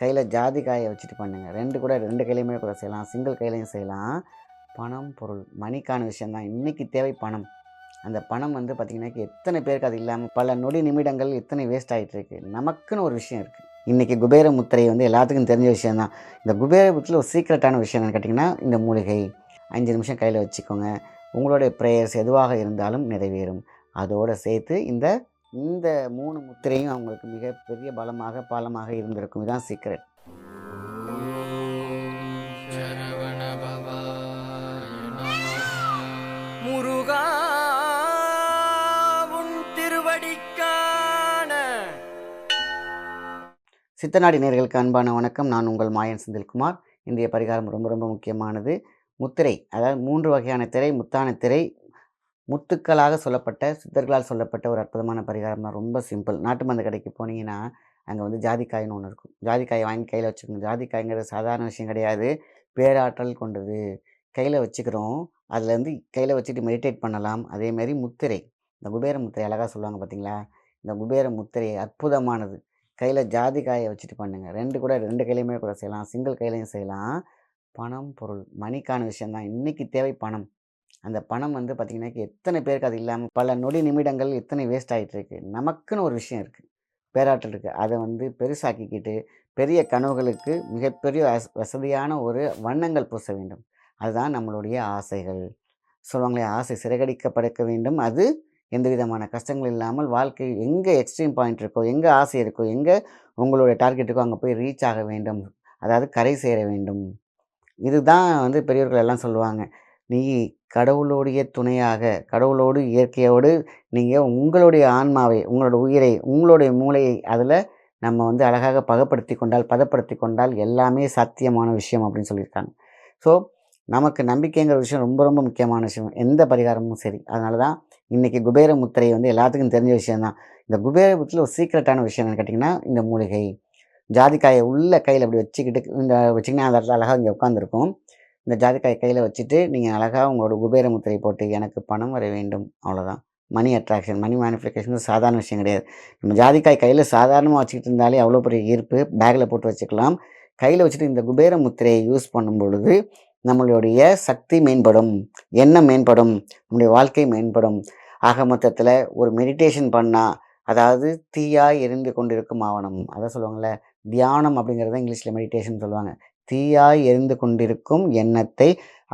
கையில் ஜாதி காயை வச்சுட்டு பண்ணுங்கள் ரெண்டு கூட ரெண்டு கையிலையுமே கூட செய்யலாம். சிங்கிள் கையிலையும் செய்யலாம். பணம் பொருள் மணிக்கான விஷயந்தான் இன்றைக்கி தேவை பணம். அந்த பணம் வந்து பார்த்திங்கனாக்கி எத்தனை பேருக்கு அது இல்லாமல் பல நொடி நிமிடங்கள் எத்தனை வேஸ்ட் ஆகிட்டுருக்கு நமக்குன்னு ஒரு விஷயம் இருக்குது இன்றைக்கி குபேர முத்திரை வந்து எல்லாத்துக்கும் தெரிஞ்ச விஷயந்தான் இந்த குபேர முத்திரையில் ஒரு சீக்ரெட்டான விஷயம் என்னன்னு கேட்டிங்கன்னா இந்த மூலிகை. அஞ்சு நிமிஷம் கையில் வச்சுக்கோங்க. உங்களுடைய ப்ரேயர்ஸ் எதுவாக இருந்தாலும் நிறைவேறும். அதோடு சேர்த்து இந்த இந்த மூணு முத்திரையும் அவங்களுக்கு மிகப்பெரிய பலமாக பாலமாக இருந்திருக்கும். இதுதான் சீக்ரெட் முருகா திருவடிக்கான. சித்தநாடி நேர்களுக்கு அன்பான வணக்கம். நான் உங்கள் மாயன் செந்தில்குமார். இன்றைய பரிகாரம் ரொம்ப ரொம்ப முக்கியமானது. முத்திரை அதாவது மூன்று வகையான திரை முத்தான திரை முத்துக்களாக சொல்லப்பட்ட சித்தர்களால் சொல்லப்பட்ட ஒரு அற்புதமான பரிகாரம் தான். ரொம்ப சிம்பிள். நாட்டு மருந்து கடைக்கு போனீங்கன்னா அங்கே வந்து ஜாதிக்காயின்னு ஒன்று இருக்கும். ஜாதிக்காயை வாங்கி கையில் வச்சுக்கணும். ஜாதிக்காய்ங்கிறது சாதாரண விஷயம் கிடையாது. பேராற்றல் கொண்டது. கையில் வச்சுக்கிறோம். அதுலேருந்து கையில் வச்சுட்டு மெடிடேட் பண்ணலாம். அதேமாரி முத்திரை. இந்த குபேர முத்திரை அழகாக சொல்லுவாங்க பார்த்தீங்களா இந்த குபேர முத்திரை அற்புதமானது. கையில் ஜாதிக்காயை வச்சுட்டு பண்ணுங்கள் ரெண்டு கூட ரெண்டு கையிலையுமே கூட செய்யலாம். சிங்கிள் கையிலையும் செய்யலாம். பணம் பொருள். மணிக்கான விஷயந்தான் இன்றைக்கி தேவை பணம். அந்த பணம் வந்து பார்த்திங்கனாக்கி எத்தனை பேருக்கு அது இல்லாமல் பல நொடி நிமிடங்கள் எத்தனை வேஸ்ட் ஆகிட்டுருக்கு நமக்குன்னு ஒரு விஷயம் இருக்குது பேராற்றல் இருக்குது அதை வந்து பெருசாக்கிக்கிட்டு பெரிய கனவுகளுக்கு மிகப்பெரிய வசதியான ஒரு வண்ணங்கள் பூச வேண்டும். அதுதான் நம்மளுடைய ஆசைகள். சொல்லுவாங்களே ஆசை சிறகடிக்கப்படக்க வேண்டும். அது எந்த விதமான கஷ்டங்கள் இல்லாமல் வாழ்க்கை எங்கே எக்ஸ்ட்ரீம் பாயிண்ட் இருக்கோ எங்கே ஆசை இருக்கோ எங்கே உங்களுடைய டார்கெட் இருக்கோ அங்கே போய் ரீச் ஆக வேண்டும். அதாவது கரை சேர வேண்டும். இதுதான் வந்து பெரியவர்கள் எல்லாம் சொல்லுவாங்க. நீ கடவுளுடைய துணையாக கடவுளோடு இயற்கையோடு நீங்கள் உங்களுடைய ஆன்மாவை உங்களோட உயிரை உங்களுடைய மூளையை அதில் நம்ம வந்து அழகாக பகப்படுத்தி கொண்டால் பதப்படுத்தி கொண்டால் எல்லாமே சாத்தியமான விஷயம் அப்படின்னு சொல்லியிருக்காங்க. ஸோ நமக்கு நம்பிக்கைங்கிற விஷயம் ரொம்ப ரொம்ப முக்கியமான விஷயம். எந்த பரிகாரமும் சரி. அதனால தான் இன்றைக்கி குபேர முத்திரை வந்து எல்லாத்துக்கும் தெரிஞ்ச விஷயம்தான் இந்த குபேர முத்திரையில் ஒரு சீக்ரெட்டான விஷயம் என்னன்னு கேட்டிங்கன்னா இந்த மூலிகை. ஜாதிக்காயை உள்ள கையில் அப்படி வச்சுக்கிட்டு இந்த வச்சிங்கன்னா அந்த இடத்துல அழகாக இங்கே உட்காந்துருக்கும் இந்த ஜாதிக்காய் கையில் வச்சுட்டு நீங்கள் அழகாக உங்களோட குபேர முத்திரை போட்டு எனக்கு பணம் வர வேண்டும் அவ்வளோதான் மணி அட்ராக்ஷன் மணி மேனிஃபிகேஷன் சாதாரண விஷயம் கிடையாது. நம்ம ஜாதிக்காய் கையில் சாதாரணமாக வச்சுக்கிட்டு இருந்தாலே அவ்வளோ பெரிய ஈர்ப்பு. பேக்கில் போட்டு வச்சுக்கலாம். கையில் வச்சுட்டு இந்த குபேர முத்திரையை யூஸ் பண்ணும் பொழுது நம்மளுடைய சக்தி மேம்படும் எண்ணம் மேம்படும் நம்முடைய வாழ்க்கை மேம்படும். ஆக மொத்தத்தில் ஒரு மெடிடேஷன் பண்ணால் அதாவது தீயாக எரிந்து கொண்டிருக்கும் ஆவணம் அதான் சொல்லுவாங்கள்ல தியானம் அப்படிங்கிறத இங்கிலீஷில் மெடிடேஷன் சொல்லுவாங்க. தீயாய் எரிந்து கொண்டிருக்கும் எண்ணத்தை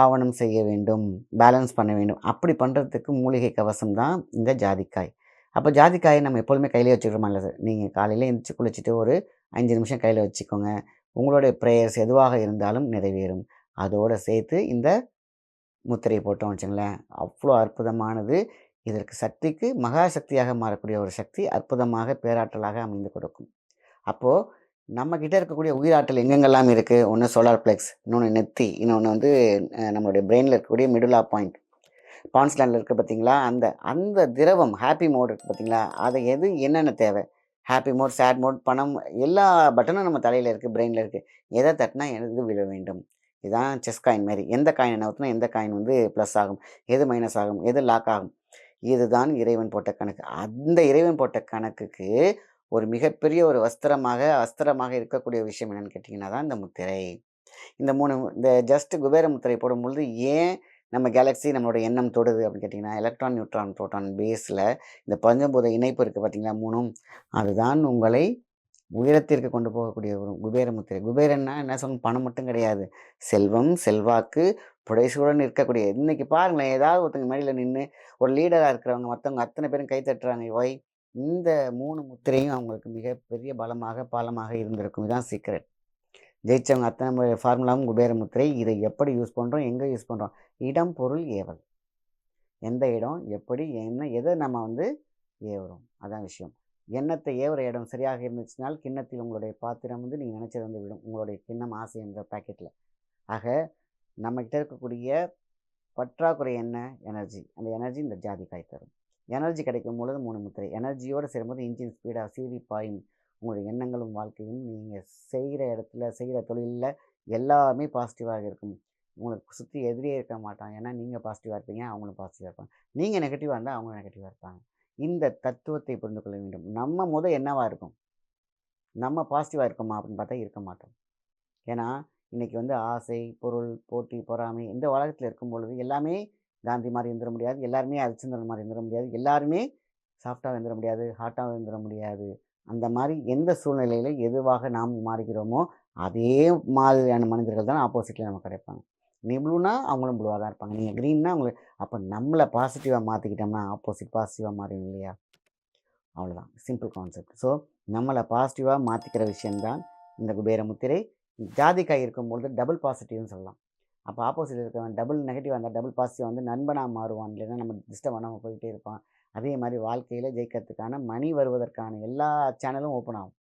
ஆவணம் செய்ய வேண்டும் பேலன்ஸ் பண்ண வேண்டும். அப்படி பண்ணுறதுக்கு மூலிகை கவசம் தான் இந்த ஜாதிக்காய். அப்போ ஜாதிக்காயை நம்ம எப்பொழுதுமே கையிலே வச்சுக்கிறோமா இல்லை சார் நீங்கள் காலையில் எழுந்திரிச்சு குளிச்சுட்டு ஒரு அஞ்சு நிமிஷம் கையில் வச்சுக்கோங்க. உங்களுடைய ப்ரேயர்ஸ் எதுவாக இருந்தாலும் நிறைவேறும். அதோடு சேர்த்து இந்த முத்திரையை போட்டோம் வச்சுங்களேன். அவ்வளோ அற்புதமானது. இதற்கு சக்திக்கு மகா சக்தியாக மாறக்கூடிய ஒரு சக்தி அற்புதமாக பேராற்றலாக அமைந்து கொடுக்கும். அப்போது நம்மக்கிட்ட இருக்கக்கூடிய உயிராற்றல் எங்கெங்கெல்லாம் இருக்குது ஒன்று சோலார் பிளெக்ஸ் இன்னொன்று நெத்தி இன்னொன்று வந்து நம்மளுடைய பிரெயினில் இருக்கக்கூடிய மிடுலா பாயிண்ட் பான்ஸ்லேண்டில் இருக்குது பார்த்தீங்களா அந்த அந்த திரவம் ஹாப்பி மோட் இருக்குது பார்த்தீங்களா அதை எது என்னென்ன தேவை? ஹாப்பி மோட் சேட் மோட் பணம் எல்லா பட்டனும் நம்ம தலையில் இருக்குது பிரெயினில் இருக்குது எதை தட்டினா எது விழ வேண்டும்? இதுதான் செஸ் காயின் மாதிரி எந்த காயின் நவுத்துனா எந்த காயின் வந்து ப்ளஸ் ஆகும்? எது மைனஸ் ஆகும்? எது லாக் ஆகும்? இதுதான் இறைவன் போட்ட கணக்கு. அந்த இறைவன் போட்ட கணக்குக்கு ஒரு மிகப்பெரிய ஒரு வஸ்திரமாக அஸ்திரமாக இருக்கக்கூடிய விஷயம் என்னன்னு கேட்டிங்கன்னா தான் இந்த முத்திரை. இந்த மூணு இந்த ஜஸ்ட் குபேர முத்திரை போடும்பொழுது ஏன் நம்ம கேலக்ஸி நம்மளோட எண்ணம் தொடுது அப்படின்னு கேட்டிங்கன்னா எலக்ட்ரான் நியூட்ரான் புரோட்டான் பேஸில் இந்த பஞ்சபூத இணைப்பு இருக்குது பார்த்தீங்களா மூணும்? அதுதான் உங்களை உயரத்திற்கு கொண்டு போகக்கூடிய ஒரு குபேர முத்திரை. குபேரன்னா என்ன சொல்லணும் பணம் மட்டும் கிடையாது. செல்வம் செல்வாக்கு புடைசூடன் இருக்கக்கூடிய. இன்னைக்கு பாருங்களேன் ஏதாவது ஒருத்தங்க மேடையில் நின்று ஒரு லீடராக இருக்கிறவங்க மற்றவங்க அத்தனை பேரும் கை தட்டுறாங்க ஒய் இந்த மூணு முத்திரையும் அவங்களுக்கு மிகப்பெரிய பலமாக பாலமாக இருந்திருக்கும். இதுதான் சீக்ரெட் ஜெயிச்சவங்க அத்தனை ஃபார்முலாவும் குபேர முத்திரை. இதை எப்படி யூஸ் பண்ணுறோம் எங்கே யூஸ் பண்ணுறோம் இடம் பொருள் ஏவல். எந்த இடம் எப்படி என்ன எதை நம்ம வந்து ஏவுறோம்? அதான் விஷயம். எண்ணத்தை ஏவுற இடம் சரியாக இருந்துச்சுனால் கிண்ணத்தில் உங்களுடைய பாத்திரம் வந்து நீங்கள் நினச்சது வந்து விடும். உங்களுடைய கிண்ணம் ஆசை என்ற பேக்கெட்டில் ஆக நம்மகிட்ட இருக்கக்கூடிய பற்றாக்குறை என்ன? எனர்ஜி அந்த எனர்ஜி இந்த ஜாதிக்காய் தரும். எனர்ஜி கிடைக்கும் பொழுது மூணு முத்திரை. எனர்ஜியோடு சேரும்போது இன்ஜின் ஸ்பீடாக சீவி பாயும் உங்களுடைய எண்ணங்களும் வாழ்க்கையும் நீங்கள் செய்கிற இடத்துல செய்கிற தொழிலில் எல்லாமே பாசிட்டிவாக இருக்கும். உங்களுக்கு சுற்றி எதிரியே இருக்க மாட்டாங்க ஏன்னா நீங்கள் பாசிட்டிவாக இருப்பீங்க அவங்களும் பாசிட்டிவாக இருப்பாங்க. நீங்கள் நெகட்டிவாக இருந்தால் அவங்களும் நெகட்டிவாக இருப்பாங்க. இந்த தத்துவத்தை புரிந்து கொள்ள வேண்டும். நம்ம முத என்னவாக இருக்கும்? நம்ம பாசிட்டிவாக இருக்கோமா அப்படின்னு பார்த்தா இருக்க மாட்டோம். ஏன்னா இன்றைக்கி வந்து ஆசை பொருள் போட்டி பொறாமை இந்த உலகத்தில் இருக்கும் பொழுது எல்லாமே காந்தி மாதிரி இருந்துட முடியாது. எல்லாருமே அரிச்சந்திரன் மாதிரி இருந்துட முடியாது. எல்லாருமே சாஃப்டாக இருந்துட முடியாது ஹாட்டாக இருந்துட முடியாது. அந்த மாதிரி எந்த சூழ்நிலையில் எதுவாக நாம் மாறுகிறோமோ அதே மாதிரியான மனிதர்கள் தான் ஆப்போசிட்டில் நமக்கு கிடைப்பாங்க. நீ ப்ளூனா அவங்களும் ப்ளூவாக தான் இருப்பாங்க. நீங்கள் க்ரீன்னா அவங்களுக்கு அப்போ நம்மளை பாசிட்டிவாக மாற்றிக்கிட்டோம்னா ஆப்போசிட் பாசிட்டிவாக மாறும் இல்லையா? அவ்வளோதான் சிம்பிள் கான்செப்ட் ஸோ நம்மளை பாசிட்டிவாக மாற்றிக்கிற விஷயம்தான் இந்த குபேர முத்திரை ஜாதிக்காய் இருக்கும்பொழுது டபுள் பாசிட்டிவ்னு சொல்லலாம். அப்போ ஆப்போசிட் இருக்கவன் டபுள் நெகட்டிவ் அந்த டபுள் பாசிட்டிவ் வந்து நண்பனாக மாறுவான். இல்லைன்னா நம்ம டிஸ்டர்ப் பண்ணாமல் போயிட்டே இருப்பான். அதே மாதிரி வாழ்க்கையில் ஜெயிக்கிறதுக்கான மணி வருவதற்கான எல்லா சேனலும் ஓப்பன் ஆகும்.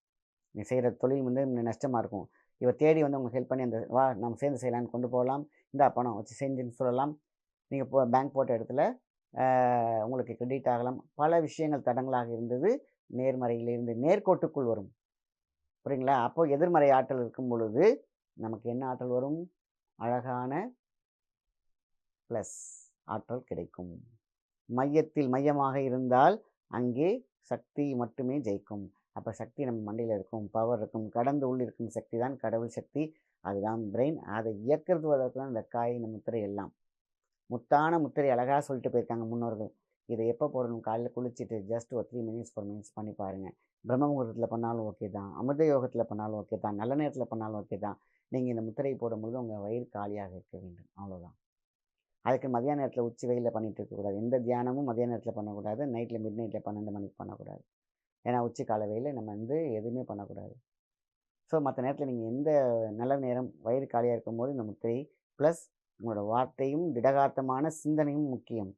நீ செய்கிற தொழில் வந்து நஷ்டமாக இருக்கும். இவர் தேடி வந்து உங்களுக்கு ஹெல்ப் பண்ணி அந்த வா நம்ம சேர்ந்து செய்யலான்னு கொண்டு போகலாம். இந்த பணம் வச்சு செஞ்சுன்னு சொல்லலாம். நீங்கள் போ பேங்க் போட்ட இடத்துல உங்களுக்கு கிரெடிட் ஆகலாம். பல விஷயங்கள் தடங்களாக இருந்தது. நேர்மறையிலிருந்து நேர்கோட்டுக்குள் வரும். புரியுங்களா? அப்போது எதிர்மறை ஆற்றல் இருக்கும் பொழுது நமக்கு என்ன ஆற்றல் வரும்? அழகான ப்ளஸ் ஆற்றல் கிடைக்கும். மையத்தில் மையமாக இருந்தால் அங்கே சக்தி மட்டுமே ஜெயிக்கும். அப்போ சக்தி நம்ம மண்டையில் இருக்கும் பவர் இருக்கும் கடந்து உள் இருக்கும் சக்தி தான் கடவுள் சக்தி. அதுதான் பிரெயின் அதை இயக்கிறதுவதற்கு தான் இந்த காய் இந்த முத்திரை எல்லாம். முத்தான முத்திரை அழகாக சொல்லிட்டு போயிருக்காங்க முன்னோர்கள். இதை எப்போ போடணும்? காலையில் குளிச்சுட்டு ஜஸ்ட் ஒரு த்ரீ மினிட்ஸ் ஃபோர் மினிட்ஸ் பண்ணி பாருங்கள் பிரம்ம முகூர்த்தத்தில் பண்ணாலும் ஓகே தான். அமிர்த யோகத்தில் பண்ணாலும் ஓகே தான். நல்ல நேரத்தில் பண்ணாலும் ஓகே தான். நீங்கள் இந்த முத்திரை போடும்பொழுது உங்கள் வயிறு காலியாக இருக்க வேண்டும். அவ்வளோதான் அதுக்கு மதியான நேரத்தில் உச்சி வெயிலில் பண்ணிகிட்டு இருக்கக்கூடாது எந்த தியானமும் மதியான நேரத்தில் பண்ணக்கூடாது. நைட்டில் மிட் நைட்டில் பன்னெண்டு மணிக்கு பண்ணக்கூடாது. ஏன்னா உச்சி கால வெயிலில் நம்ம வந்து எதுவுமே பண்ணக்கூடாது. ஸோ மற்ற நேரத்தில் நீங்கள் எந்த நல்ல நேரம் வயிறு காலியாக இருக்கும்போது இந்த முத்திரை ப்ளஸ் உங்களோட வார்த்தையும் திடகார்த்தமான சிந்தனையும் முக்கியம்.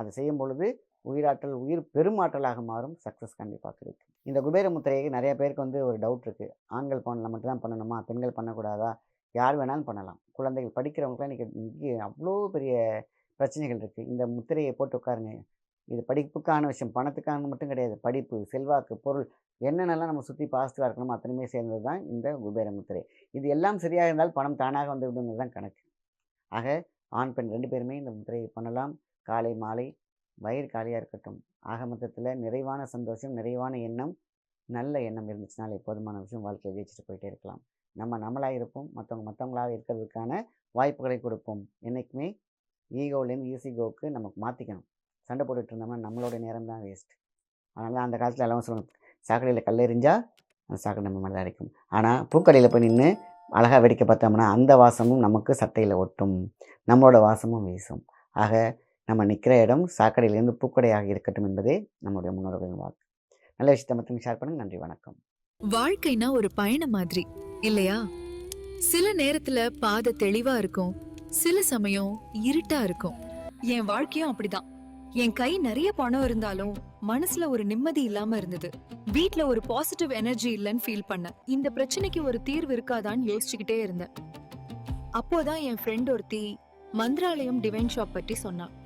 அதை செய்யும் பொழுது உயிராற்றல் உயிர் பெருமாற்றலாக மாறும். சக்ஸஸ் கண்டிப்பாக கிடைக்கும். இந்த குபேர முத்திரையை நிறைய பேருக்கு வந்து ஒரு டவுட் இருக்குது ஆண்கள் பண்ணலாம் மட்டும்தான் பண்ணணுமா? பெண்கள் பண்ணக்கூடாதா? யார் வேணாலும் பண்ணலாம். குழந்தைகள் படிக்கிறவங்களுக்குலாம் இன்றைக்கி இங்கே அவ்வளோ பெரிய பிரச்சனைகள் இருக்குது இந்த முத்திரையை போட்டு உட்காருங்க. இது படிப்புக்கான விஷயம். பணத்துக்கான மட்டும் கிடையாது. படிப்பு செல்வாக்கு பொருள் என்னென்னலாம் நம்ம சுற்றி பாசிட்டிவாக இருக்கணுமோ அத்தனையுமே சேர்ந்தது தான் இந்த குபேர முத்திரை. இது எல்லாம் சரியாக இருந்தால் பணம் தானாக வந்து விடுங்கிறது தான் கணக்கு. ஆக ஆண் பெண் ரெண்டு பேருமே இந்த முத்திரையை பண்ணலாம். காலை மாலை வயிறு காலியாக இருக்கட்டும். ஆக மொத்தத்தில் நிறைவான சந்தோஷம் நிறைவான எண்ணம் நல்ல எண்ணம் இருந்துச்சுனாலே போதுமான விஷயம் வாழ்க்கையை ஜெயிச்சுட்டு போயிட்டே இருக்கலாம். நம்ம நம்மளாக இருப்போம் மற்றவங்க மற்றவங்களாக இருக்கிறதுக்கான வாய்ப்புகளை கொடுப்போம். என்றைக்குமே ஈகோலேருந்து ஈஸிகோவுக்கு நமக்கு மாற்றிக்கணும் சண்டை போட்டுட்டு இருந்தோம்னா நம்மளோட நேரம் தான் வேஸ்ட் அதனால அந்த காலத்தில் எல்லாம் சொல்லணும் சாக்கடையில் கல் அந்த சாக்கடை நம்ம மேலே அடைக்கும் ஆனால் பூக்கடையில் போய் நின்று அழகாக வேடிக்கை பார்த்தோம்னா அந்த வாசமும் நமக்கு சட்டையில் ஒட்டும். நம்மளோட வாசமும் வீசும். ஆக நம்ம நிற்கிற இடம் சாக்கடையிலேருந்து பூக்கடையாக இருக்கட்டும் என்பதே நம்முடைய முன்னோர்களின் வாக்கு நல்ல விஷயத்தை மட்டும் ஷேர் பண்ணுங்க. நன்றி வணக்கம். வாழ்க்கைனா ஒரு பயணம் மாதிரி இல்லையா? சில நேரத்துல பாதை தெளிவா இருக்கும் சில சமயம் இருட்டா இருக்கும். என் வாழ்க்கையும் அப்படிதான். என் கை நிறைய பணம் இருந்தாலும் மனசுல ஒரு நிம்மதி இல்லாம இருந்தது. வீட்ல ஒரு பாசிட்டிவ் எனர்ஜி இல்லைன்னு ஃபீல் பண்ணேன். இந்த பிரச்சனைக்கு ஒரு தீர்வு இருக்காதான்னு யோசிச்சுக்கிட்டே இருந்தேன். அப்போதான் என் ஃப்ரெண்ட் ஒருத்தி மந்திராலயம் டிவைன் ஷாப் பற்றி சொன்னான்.